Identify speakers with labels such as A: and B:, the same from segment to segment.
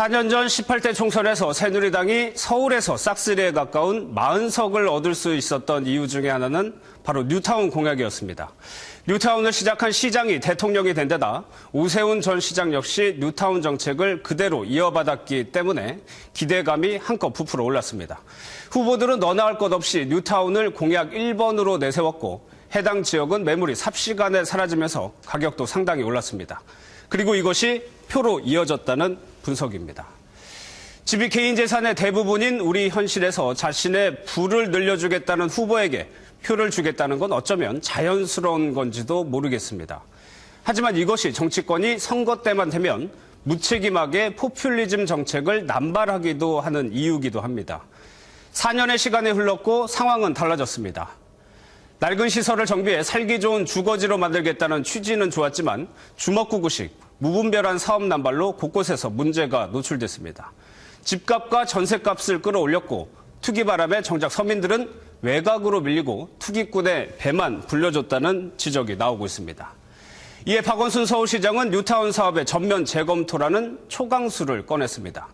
A: 4년 전 18대 총선에서 새누리당이 서울에서 싹쓸이에 가까운 40석을 얻을 수 있었던 이유 중에 하나는 바로 뉴타운 공약이었습니다. 뉴타운을 시작한 시장이 대통령이 된 데다 오세훈 전 시장 역시 뉴타운 정책을 그대로 이어받았기 때문에 기대감이 한껏 부풀어 올랐습니다. 후보들은 너나 할 것 없이 뉴타운을 공약 1번으로 내세웠고 해당 지역은 매물이 삽시간에 사라지면서 가격도 상당히 올랐습니다. 그리고 이것이 표로 이어졌다는 분석입니다. 집이 개인 재산의 대부분인 우리 현실에서 자신의 부를 늘려주겠다는 후보에게 표를 주겠다는 건 어쩌면 자연스러운 건지도 모르겠습니다. 하지만 이것이 정치권이 선거 때만 되면 무책임하게 포퓰리즘 정책을 남발하기도 하는 이유기도 합니다. 4년의 시간이 흘렀고 상황은 달라졌습니다. 낡은 시설을 정비해 살기 좋은 주거지로 만들겠다는 취지는 좋았지만 주먹구구식 무분별한 사업 남발로 곳곳에서 문제가 노출됐습니다. 집값과 전세값을 끌어올렸고 투기 바람에 정작 서민들은 외곽으로 밀리고 투기꾼의 배만 불려줬다는 지적이 나오고 있습니다. 이에 박원순 서울시장은 뉴타운 사업의 전면 재검토라는 초강수를 꺼냈습니다.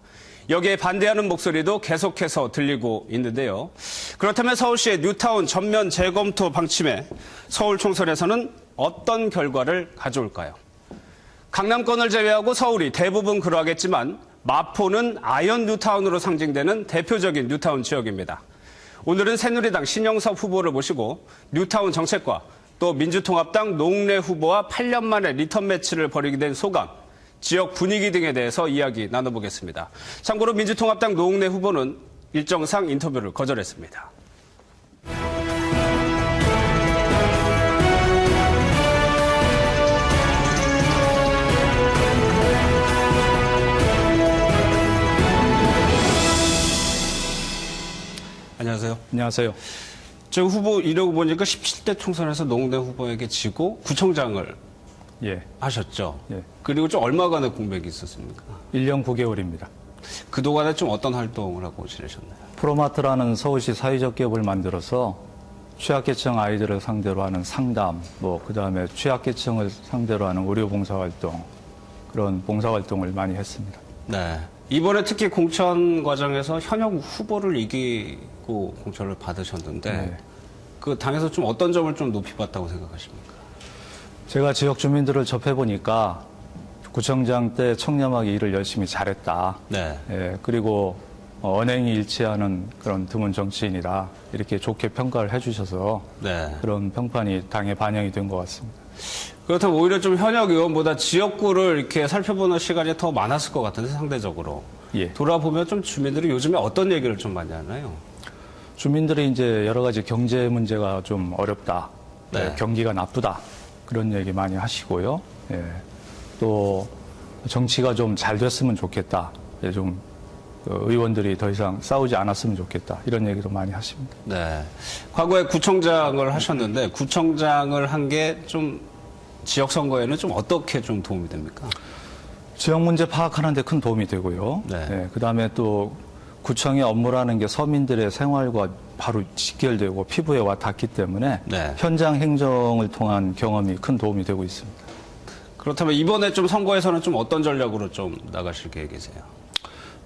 A: 여기에 반대하는 목소리도 계속해서 들리고 있는데요. 그렇다면 서울시의 뉴타운 전면 재검토 방침에 서울 총선에서는 어떤 결과를 가져올까요? 강남권을 제외하고 서울이 대부분 그러하겠지만 마포는 아현 뉴타운으로 상징되는 대표적인 뉴타운 지역입니다. 오늘은 새누리당 신영섭 후보를 모시고 뉴타운 정책과 또 민주통합당 노웅래 후보와 8년 만에 리턴 매치를 벌이게 된 소감, 지역 분위기 등에 대해서 이야기 나눠보겠습니다. 참고로 민주통합당 노웅래 후보는 일정상 인터뷰를 거절했습니다. 안녕하세요.
B: 안녕하세요.
A: 저 후보 이러고 보니까 17대 총선에서 노웅래 후보에게 지고 구청장을
B: 예.
A: 하셨죠.
B: 예.
A: 그리고 좀 얼마간의 공백이 있었습니까?
B: 1년 9개월입니다.
A: 그동안에 좀 어떤 활동을 하고 지내셨나요?
B: 프로마트라는 서울시 사회적 기업을 만들어서 취약계층 아이들을 상대로 하는 상담, 뭐, 그 다음에 취약계층을 상대로 하는 의료 봉사 활동, 그런 봉사 활동을 많이 했습니다.
A: 네. 이번에 특히 공천 과정에서 현역 후보를 이기고 공천을 받으셨는데
B: 네.
A: 그 당에서 좀 어떤 점을 좀 높이 봤다고 생각하십니까?
B: 제가 지역 주민들을 접해보니까 구청장 때 청렴하게 일을 열심히 잘했다.
A: 네.
B: 예, 그리고 어, 언행이 일치하는 그런 드문 정치인이라 이렇게 좋게 평가를 해주셔서
A: 네.
B: 그런 평판이 당에 반영이 된 것 같습니다.
A: 그렇다면 오히려 좀 현역 의원보다 지역구를 이렇게 살펴보는 시간이 더 많았을 것 같은데 상대적으로
B: 예.
A: 돌아보면 좀 주민들이 요즘에 어떤 얘기를 좀 많이 하나요?
B: 주민들이 이제 여러 가지 경제 문제가 좀 어렵다,
A: 네.
B: 예, 경기가 나쁘다 그런 얘기 많이 하시고요. 예, 또 정치가 좀 잘 됐으면 좋겠다. 예, 좀 어, 의원들이 더 이상 싸우지 않았으면 좋겠다 이런 얘기도 많이 하십니다.
A: 네. 과거에 구청장을 하셨는데 구청장을 한 게 좀 지역 선거에는 좀 어떻게 좀 도움이 됩니까?
B: 지역 문제 파악하는데 큰 도움이 되고요.
A: 네.
B: 예, 그다음에 또 구청의 업무라는 게 서민들의 생활과 바로 직결되고 피부에 와 닿기 때문에
A: 네.
B: 현장 행정을 통한 경험이 큰 도움이 되고 있습니다.
A: 그렇다면 이번에 좀 선거에서는 좀 어떤 전략으로 좀 나가실 계획이세요?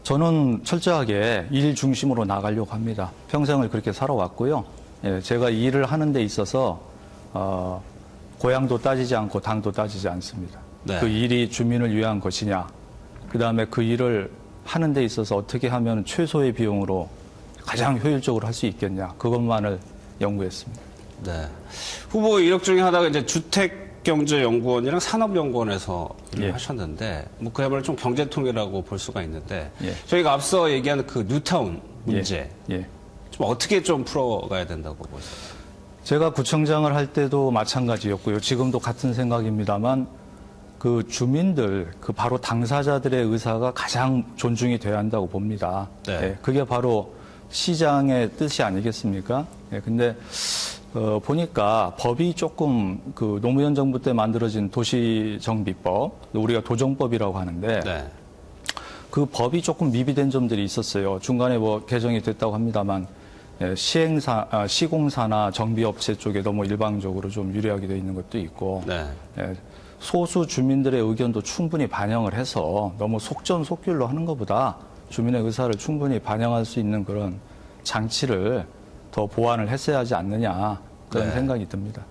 B: 저는 철저하게 일 중심으로 나가려고 합니다. 평생을 그렇게 살아왔고요. 예, 제가 이 일을 하는 데 있어서 어, 고향도 따지지 않고 당도 따지지 않습니다.
A: 네.
B: 그 일이 주민을 위한 것이냐, 그 다음에 그 일을 하는 데 있어서 어떻게 하면 최소의 비용으로 가장 효율적으로 할 수 있겠냐, 그것만을 연구했습니다.
A: 네. 후보 이력 중에 하나가 이제 주택 경제연구원이랑 산업연구원에서 일을
B: 예.
A: 하셨는데, 뭐 그야말로 좀 경제통이라고 볼 수가 있는데,
B: 예.
A: 저희가 앞서 얘기한 그 뉴타운 문제,
B: 예. 예.
A: 좀 어떻게 좀 풀어가야 된다고 보세요?
B: 제가 구청장을 할 때도 마찬가지였고요. 지금도 같은 생각입니다만 그 주민들, 그 바로 당사자들의 의사가 가장 존중이 돼야 한다고 봅니다.
A: 네.
B: 예, 그게 바로 시장의 뜻이 아니겠습니까? 예, 근데 어, 보니까 법이 조금 그 노무현 정부 때 만들어진 도시정비법, 우리가 도정법이라고 하는데
A: 네.
B: 그 법이 조금 미비된 점들이 있었어요. 중간에 뭐 개정이 됐다고 합니다만 예, 시행사, 아, 시공사나 정비업체 쪽에 너무 일방적으로 좀 유리하게 돼 있는 것도 있고
A: 네.
B: 예, 소수 주민들의 의견도 충분히 반영을 해서 너무 속전속결로 하는 것보다 주민의 의사를 충분히 반영할 수 있는 그런 장치를 더 보완을 했어야 하지 않느냐 그런
A: 네.
B: 생각이 듭니다.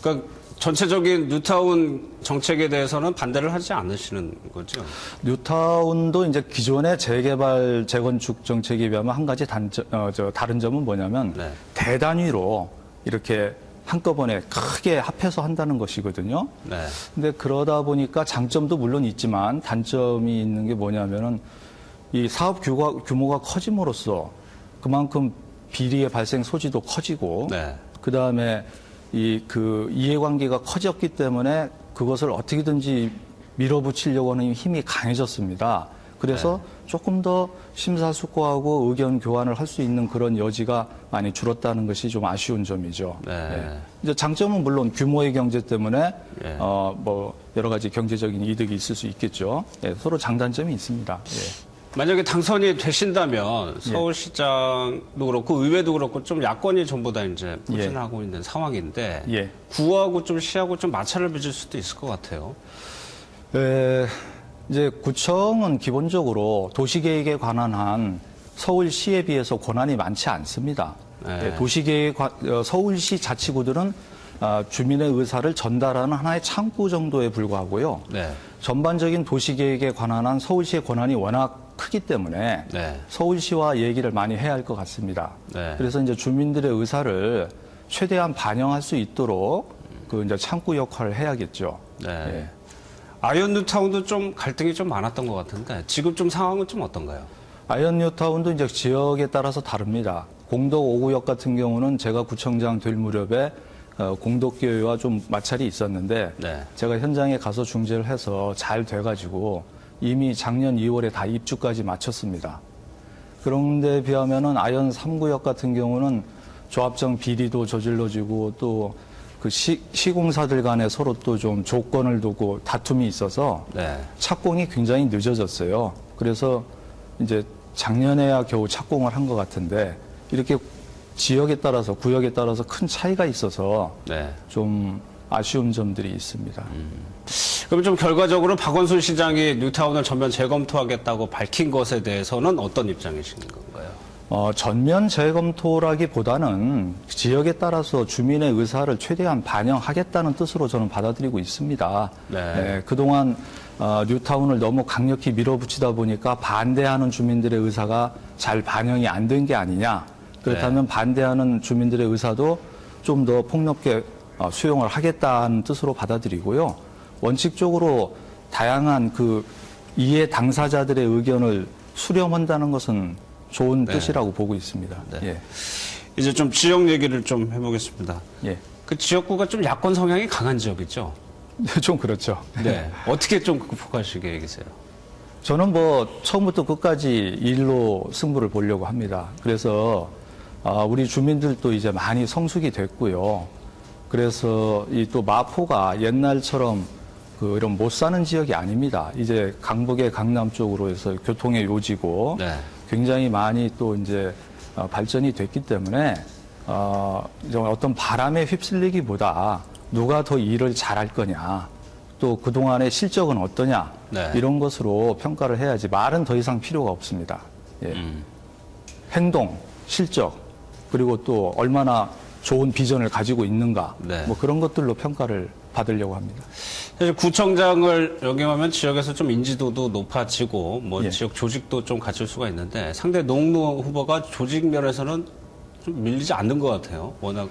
A: 그러니까 전체적인 뉴타운 정책에 대해서는 반대를 하지 않으시는 거죠?
B: 뉴타운도 이제 기존의 재개발 재건축 정책에 비하면 한 가지 단점, 어, 저 다른 점은 뭐냐면
A: 네.
B: 대단위로 이렇게 한꺼번에 크게 합해서 한다는 것이거든요.
A: 네.
B: 근데 그러다 보니까 장점도 물론 있지만 단점이 있는 게 뭐냐면은 이 사업 규모가, 규모가 커짐으로써 그만큼 비리의 발생 소지도 커지고
A: 네.
B: 그 다음에 이 그 이해관계가 커졌기 때문에 그것을 어떻게든지 밀어붙이려고 하는 힘이 강해졌습니다. 그래서 조금 더 심사숙고하고 의견 교환을 할 수 있는 그런 여지가 많이 줄었다는 것이 좀 아쉬운 점이죠.
A: 네.
B: 예. 이제 장점은 물론 규모의 경제 때문에
A: 예.
B: 어뭐 여러 가지 경제적인 이득이 있을 수 있겠죠. 예, 서로 장단점이 있습니다. 예.
A: 만약에 당선이 되신다면 서울시장도 그렇고 의회도 그렇고 좀 야권이 전부 다 이제 포진하고 있는 상황인데
B: 예.
A: 구하고 좀 시하고 좀 마찰을 빚을 수도 있을 것 같아요.
B: 에, 이제 구청은 기본적으로 도시계획에 관한 한 서울시에 비해서 권한이 많지 않습니다.
A: 네.
B: 예, 도시계획 관- 어, 서울시 자치구들은 아, 주민의 의사를 전달하는 하나의 창구 정도에 불과하고요.
A: 네.
B: 전반적인 도시계획에 관한 한 서울시의 권한이 워낙 크기 때문에
A: 네.
B: 서울시와 얘기를 많이 해야 할 것 같습니다.
A: 네.
B: 그래서 이제 주민들의 의사를 최대한 반영할 수 있도록 그 이제 창구 역할을 해야겠죠.
A: 네.
B: 예.
A: 아이언 뉴타운도 좀 갈등이 좀 많았던 것 같은데 지금 좀 상황은 좀 어떤가요?
B: 아이언 뉴타운도 이제 지역에 따라서 다릅니다. 공덕 5구역 같은 경우는 제가 구청장 될 무렵에 어, 공덕교회와 좀 마찰이 있었는데
A: 네.
B: 제가 현장에 가서 중재를 해서 잘 돼가지고 이미 작년 2월에 다 입주까지 마쳤습니다. 그런데 비하면은 아이언 3구역 같은 경우는 조합장 비리도 저질러지고 또 그 시공사들 간에 서로 또 좀 조건을 두고 다툼이 있어서
A: 네.
B: 착공이 굉장히 늦어졌어요. 그래서 이제 작년에야 겨우 착공을 한 것 같은데 이렇게 지역에 따라서 구역에 따라서 큰 차이가 있어서
A: 네.
B: 좀 아쉬운 점들이 있습니다.
A: 그럼 좀 결과적으로 박원순 시장이 뉴타운을 전면 재검토하겠다고 밝힌 것에 대해서는 어떤 입장이신 건가요?
B: 어, 전면 재검토라기보다는 지역에 따라서 주민의 의사를 최대한 반영하겠다는 뜻으로 저는 받아들이고 있습니다.
A: 네.
B: 그동안 어, 뉴타운을 너무 강력히 밀어붙이다 보니까 반대하는 주민들의 의사가 잘 반영이 안 된 게 아니냐. 그렇다면 반대하는 주민들의 의사도 좀 더 폭넓게 어, 수용을 하겠다는 뜻으로 받아들이고요. 원칙적으로 다양한 그 이해 당사자들의 의견을 수렴한다는 것은 좋은
A: 네.
B: 뜻이라고 보고 있습니다.
A: 네. 이제 좀 지역 얘기를 좀 해보겠습니다.
B: 예.
A: 그 지역구가 좀 야권 성향이 강한 지역이죠?
B: 예. 좀 그렇죠.
A: 네. 어떻게 좀 극복하실 계획이세요?
B: 저는 뭐 처음부터 끝까지 일로 승부를 보려고 합니다. 그래서 아, 우리 주민들도 이제 많이 성숙이 됐고요. 그래서 이 또 마포가 옛날처럼 그 이런 못 사는 지역이 아닙니다. 이제 강북의 강남 쪽으로 해서 교통의 요지고
A: 네.
B: 굉장히 많이 또 이제 어, 발전이 됐기 때문에 어, 어떤 바람에 휩쓸리기보다 누가 더 일을 잘할 거냐 또 그동안의 실적은 어떠냐
A: 네.
B: 이런 것으로 평가를 해야지 말은 더 이상 필요가 없습니다. 예.
A: 음.
B: 행동, 실적 그리고 또 얼마나 좋은 비전을 가지고 있는가
A: 네.
B: 뭐 그런 것들로 평가를 받으려고 합니다.
A: 사실 구청장을 역임하면 지역에서 좀 인지도도 높아지고 뭐
B: 예.
A: 지역 조직도 좀 갖출 수가 있는데 상대 농로 후보가 조직 면에서는 좀 밀리지 않는 것 같아요. 워낙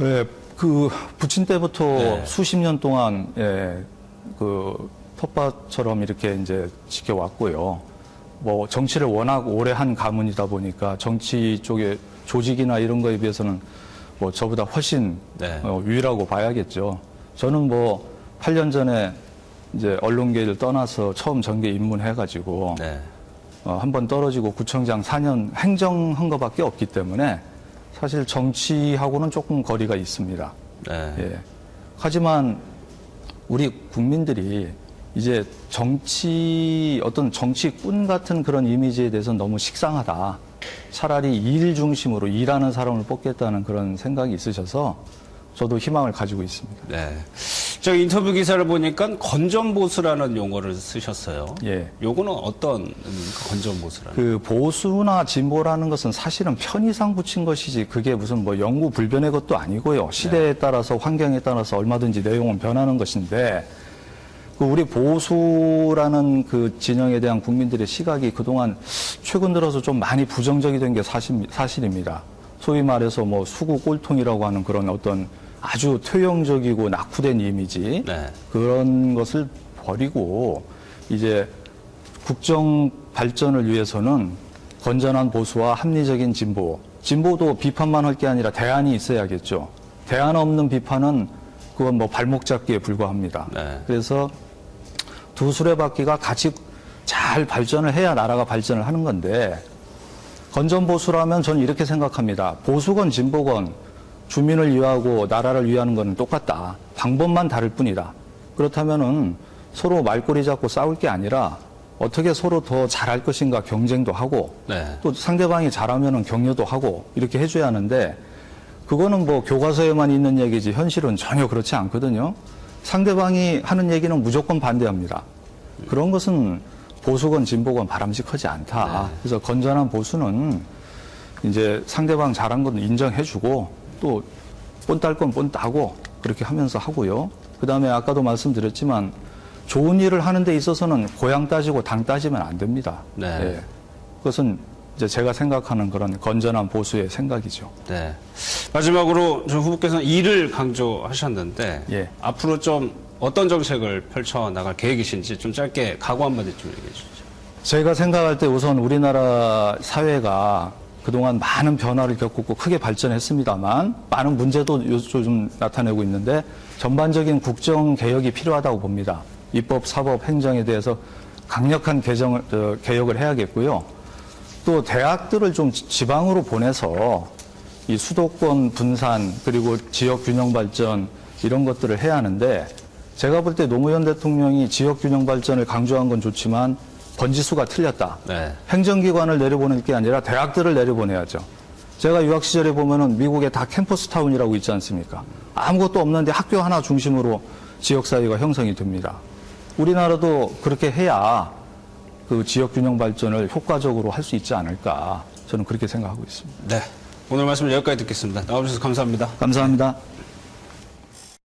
B: 예, 그 부친 때부터
A: 네.
B: 수십 년 동안 예, 그 텃밭처럼 이렇게 이제 지켜왔고요. 뭐 정치를 워낙 오래 한 가문이다 보니까 정치 쪽에 조직이나 이런 거에 비해서는 뭐 저보다 훨씬
A: 네.
B: 어, 위라고 봐야겠죠. 저는 뭐 8년 전에 이제 언론계를 떠나서 처음 정계 입문해가지고
A: 네.
B: 어, 한 번 떨어지고 구청장 4년 행정한 것밖에 없기 때문에 사실 정치하고는 조금 거리가 있습니다.
A: 네.
B: 예. 하지만 우리 국민들이 이제 정치 어떤 정치꾼 같은 그런 이미지에 대해서 너무 식상하다. 차라리 일 중심으로 일하는 사람을 뽑겠다는 그런 생각이 있으셔서 저도 희망을 가지고 있습니다.
A: 네. 저 인터뷰 기사를 보니까 건전보수라는 용어를 쓰셨어요.
B: 예.
A: 요거는 어떤? 건전보수라는?
B: 그 보수나 진보라는 것은 사실은 편의상 붙인 것이지 그게 무슨 뭐 영구 불변의 것도 아니고요. 시대에 따라서 환경에 따라서 얼마든지 내용은 변하는 것인데 그 우리 보수라는 그 진영에 대한 국민들의 시각이 그동안 최근 들어서 좀 많이 부정적이 된 게 사실, 사실입니다. 소위 말해서 뭐 수구 꼴통이라고 하는 그런 어떤 아주 퇴영적이고 낙후된 이미지
A: 네.
B: 그런 것을 버리고 이제 국정 발전을 위해서는 건전한 보수와 합리적인 진보. 진보도 비판만 할 게 아니라 대안이 있어야겠죠. 대안 없는 비판은 그건 뭐 발목 잡기에 불과합니다.
A: 네.
B: 그래서 두 수레바퀴가 같이 잘 발전을 해야 나라가 발전을 하는 건데 건전 보수라면 저는 이렇게 생각합니다. 보수건 진보건 주민을 위하고 나라를 위하는 것은 똑같다. 방법만 다를 뿐이다. 그렇다면은 서로 말꼬리 잡고 싸울 게 아니라 어떻게 서로 더 잘할 것인가 경쟁도 하고
A: 네.
B: 또 상대방이 잘하면은 격려도 하고 이렇게 해줘야 하는데 그거는 뭐 교과서에만 있는 얘기지 현실은 전혀 그렇지 않거든요. 상대방이 하는 얘기는 무조건 반대합니다. 그런 것은 보수건 진보건 바람직하지 않다. 그래서 건전한 보수는 이제 상대방 잘한 건 인정해주고 또 뻔딸 건 뻔 따고 그렇게 하면서 하고요. 그 다음에 아까도 말씀드렸지만 좋은 일을 하는 데 있어서는 고향 따지고 당 따지면 안 됩니다.
A: 네.
B: 예. 그것은 이제 제가 생각하는 그런 건전한 보수의 생각이죠.
A: 네. 마지막으로 저 후보께서는 일을 강조하셨는데
B: 예.
A: 앞으로 좀 어떤 정책을 펼쳐 나갈 계획이신지 좀 짧게 각오 한마디 좀 얘기해 주시죠.
B: 제가 생각할 때 우선 우리나라 사회가 그동안 많은 변화를 겪고 크게 발전했습니다만 많은 문제도 요즘 나타내고 있는데 전반적인 국정 개혁이 필요하다고 봅니다. 입법, 사법, 행정에 대해서 강력한 개정을, 어, 개혁을 해야겠고요. 또 대학들을 좀 지- 지방으로 보내서 이 수도권 분산 그리고 지역 균형 발전 이런 것들을 해야 하는데 제가 볼 때 노무현 대통령이 지역 균형 발전을 강조한 건 좋지만 번지수가 틀렸다.
A: 네.
B: 행정기관을 내려보낼 게 아니라 대학들을 내려보내야죠. 제가 유학 시절에 보면은 미국에 다 캠퍼스 타운이라고 있지 않습니까? 아무것도 없는데 학교 하나 중심으로 지역 사회가 형성이 됩니다. 우리나라도 그렇게 해야 그 지역 균형 발전을 효과적으로 할 수 있지 않을까 저는 그렇게 생각하고 있습니다.
A: 네. 오늘 말씀 여기까지 듣겠습니다. 나와주셔서 감사합니다.
B: 감사합니다.